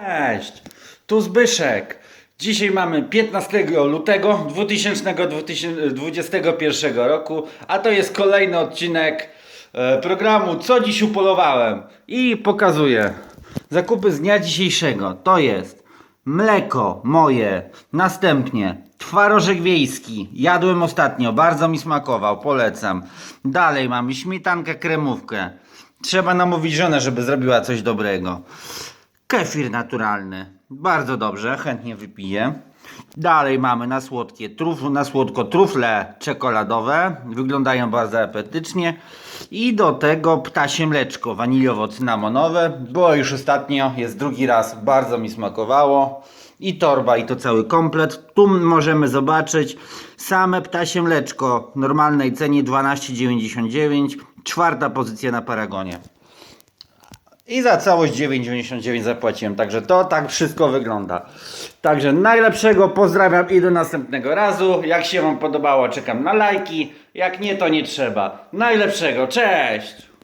Cześć, tu Zbyszek. Dzisiaj mamy 15 lutego 2021 roku, a to jest kolejny odcinek e, programu Co dziś upolowałem i pokazuję zakupy z dnia dzisiejszego. To jest mleko moje, następnie twarożek wiejski, jadłem ostatnio, bardzo mi smakował, polecam. Dalej mamy śmietankę, kremówkę. Trzeba namówić żonę, żeby zrobiła coś dobrego. Kefir naturalny. Bardzo dobrze, chętnie wypiję. Dalej mamy na słodkie truf, na słodko trufle czekoladowe. Wyglądają bardzo apetycznie. I do tego ptasie mleczko waniliowo-cynamonowe. Było już ostatnio, jest drugi raz, bardzo mi smakowało. I torba, i to cały komplet. Tu możemy zobaczyć same ptasie mleczko w normalnej cenie 12,99. Czwarta pozycja na Paragonie. I za całość 9,99 zapłaciłem. Także to tak wszystko wygląda. Także najlepszego pozdrawiam i do następnego razu. Jak się Wam podobało, czekam na lajki. Jak nie, to nie trzeba. Najlepszego, cześć!